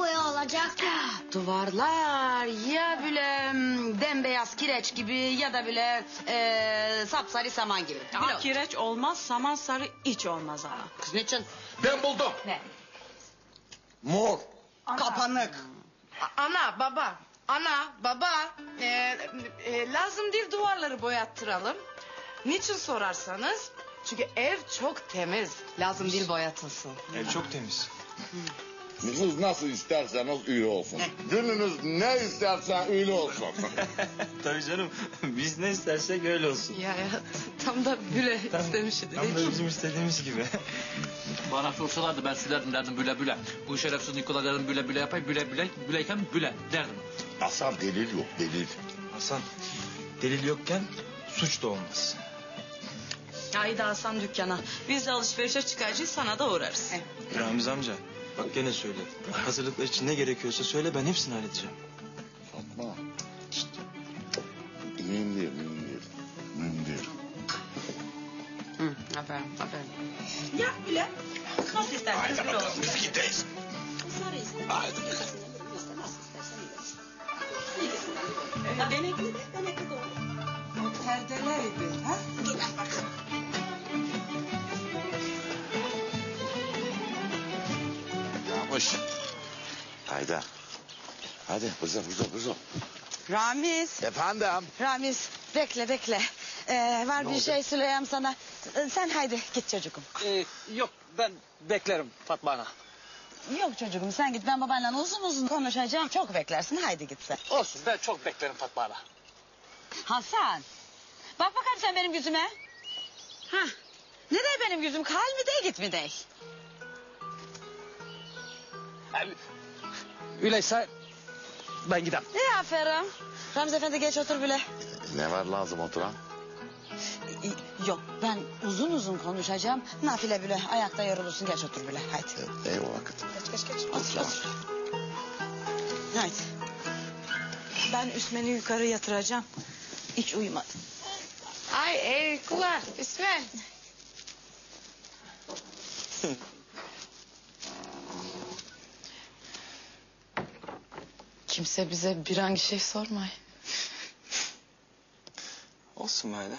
boya olacak? Duvarlar ya böyle mm, bembeyaz kireç gibi ya da böyle e, sapsarı saman gibi. Aa, kireç olmaz, saman sarı hiç olmaz ana. Kız niçin? Ben buldum. Ne? Mor. Kapanık. Ana baba. Ana baba. Ee, e, lazım değil duvarları boyattıralım. Niçin sorarsanız. Çünkü ev çok temiz. Lazım değil boyatılsın. Ev çok temiz. Siz nasıl isterseniz öyle olsun. Gününüz ne istersen öyle olsun. Tabii canım. Biz ne istersek öyle olsun. Ya, ya tam da böyle istemiştim. Tam da bizim istediğimiz gibi. Bana sorsalardı ben söylerdim derdim büle büle. Bu şerefsiz Nikola derdim büle büle yapay büle büle büleyken büle derdim. Hasan delil yok delil. Hasan, delil yokken suç da olmaz. Haydi Hasan dükkana. Biz de alışverişe çıkacağız, sana da uğrarız. Ramiz amca, bak gene söyle. Hazırlıklar için ne gerekiyorsa söyle ben hepsini halledeceğim. Fatma. Şşt. Mühim değil mühim değil. Mühim değil. Hı, aferin aferin. Yap bile. Nasıl isterseniz öyle olsun. Biz gideriz. Haydi. Ee, Benekli de, benekli de olur. Perdelerdi. Ha? Yağmış. Haydi. Hadi buza buza buza. Ramiz. Efendim. Ramiz bekle bekle. Ee, var bir oldu? şey söyleyeyim sana. Ee, Sen haydi git çocuğum. Ee, yok ben beklerim Fatma Ana. Yok çocuğum sen git ben babanla uzun uzun konuşacağım. Çok beklersin haydi git sen. Olsun ben çok beklerim Fatma Ana. Hasan. Bak bakalım sen benim yüzüme. Ha. Ne de benim yüzüm kal mı değil git mi değil. Öyleyse ben gidem. İyi aferin. Ramiz efendi geç otur bile. Ne var lazım oturan? Yok ben uzun uzun konuşacağım. Nafile bile ayakta yorulursun geç otur bile haydi. E, e o vakit. Geç geç geç otur otur. Haydi. Ben Üsmen'i yukarı yatıracağım. Hiç uyumadı. Ay ey kulak İsmail. Kimse bize bir hangi şey sormay. Olsun madem.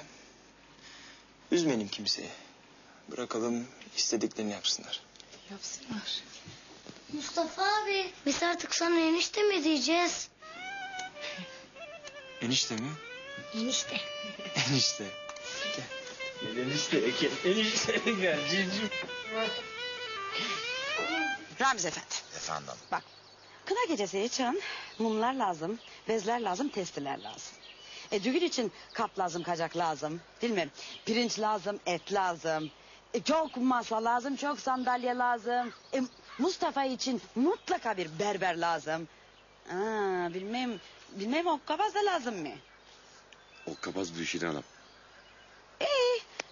Üzmeyelim kimseyi. Bırakalım istediklerini yapsınlar. Yapsınlar. Mustafa abi biz artık sana enişte mi diyeceğiz? Enişte mi? Enişte. Enişte. Gel. Gel enişte gel. Enişte gel. Civciv. Ramiz efendi. Efendim. Bak kına gecesi için mumlar lazım, bezler lazım, testiler lazım. E, düğün için kap lazım, kacak lazım. Değil mi? Pirinç lazım, et lazım. E, çok masa lazım, çok sandalye lazım. E, Mustafa için mutlaka bir berber lazım. Aa, bilmem, bilmem o kabaz da lazım mı? O kabaz düşünelim. E,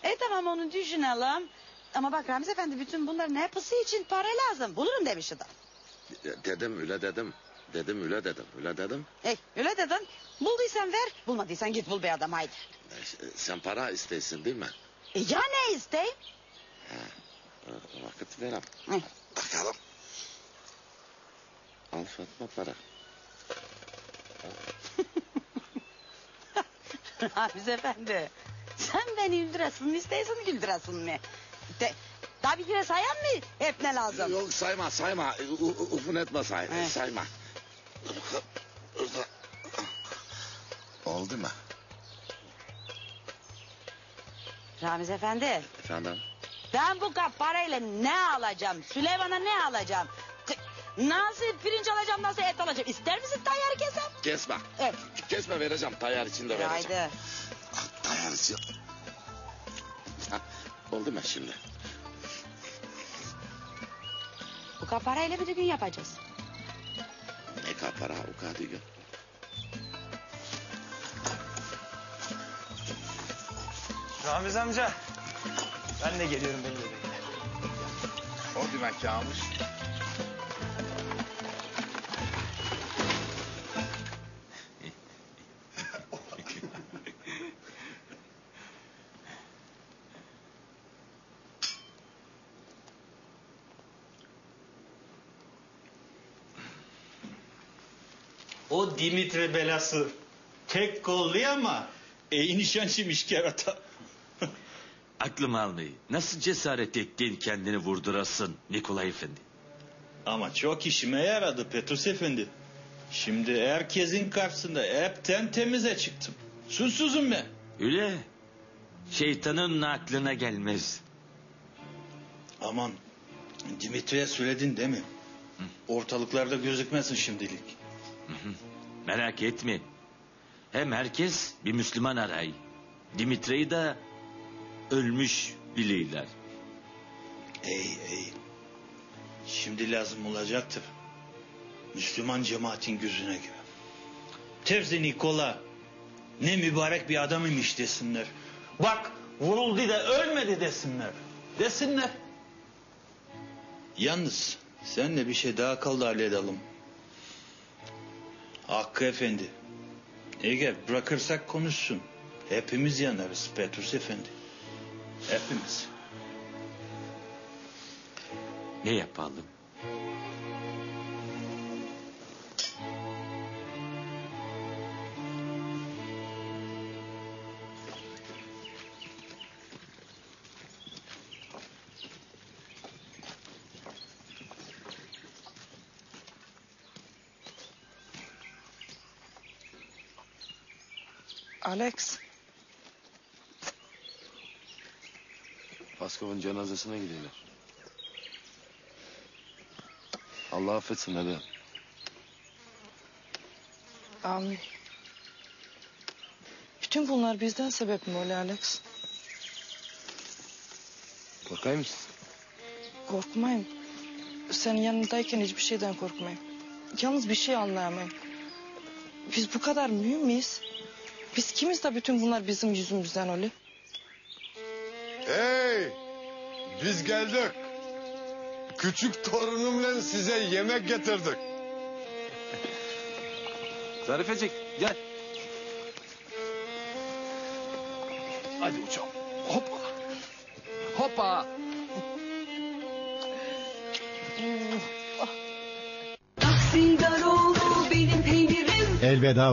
e tamam onu düşünelim. Ama bak Ramiz efendi bütün bunların hepsi için para lazım. Bulurum demiş adam. Dedim öyle dedim. Dedim öyle dedim. Öyle dedim. Hey öyle dedin. Bulduysan ver. Bulmadıysan git bul be adam haydi. E, sen para istesin değil mi? E, ya ne isteyim? E, vakit verem. Hı. Bakalım. Al Fatma para. Ramiz efendi. Sen beni güldüresin mi istiyorsun güldüresin mi? De, daha bir kere sayan mı? Hep ne lazım? Yok sayma sayma. U- Ufun etme say He. sayma. Oldu mu? Ramiz efendi. Efendim? Ben bu kap parayla ne alacağım? Süleyman'a ne alacağım? T- Nasıl pirinç alacağım, nasıl et alacağım? İster misin tayyarı kesem? Kesme. Evet. Kesme vereceğim. Tayyar içinde vereceğim. Haydi. Ah, Tayyar için. Ha, oldu mu şimdi? Bu kap parayla bir düğün yapacağız. Ne kapara o kadar gün. Ramiz amca. Ben de geliyorum beni de bekle. O demek yağmış. O Dimitri belası tek kollu ama iyi nişancıymış kerata. Aklım almayı. Nasıl cesaret ettin kendini vurdurasın Nikolay Efendi? Ama çok işime yaradı Petrus Efendi. Şimdi herkesin karşısında hepten temize çıktım. Suçsuzum ben. Öyle. Şeytanın aklına gelmez. Aman Dimitri'ye söyledin değil mi? Ortalıklarda gözükmesin şimdilik. Merak etme. Hem herkes bir Müslüman aray. Dimitri'yi de ölmüş biliyorlar. Ey ey. Şimdi lazım olacaktır. Müslüman cemaatin gözüne gibi. Terzi Nikola ne mübarek bir adam imiş desinler. Bak vuruldu da ölmedi desinler. Desinler. Yalnız seninle bir şey daha kaldı halledelim. Hakkı Efendi. Eğer bırakırsak konuşsun. Hepimiz yanarız Petrus Efendi. Hepimiz. Ne yapalım? Alex. Paskov'un cenazesine gidiyorlar. Allah affetsin hadi. Amin. Bütün bunlar bizden sebep mi oluyor Alex? Korkay mısın? Korkmayın. Senin yanındayken hiçbir şeyden korkmayın. Yalnız bir şey anlayamayın. Biz bu kadar mühim miyiz? Biz kimiz de bütün bunlar bizim yüzümüzden oluyor? Hey! Biz geldik. Küçük torunumla size yemek getirdik. Zarifecik gel. Hadi uçalım. Hoppa. Hoppa. Elveda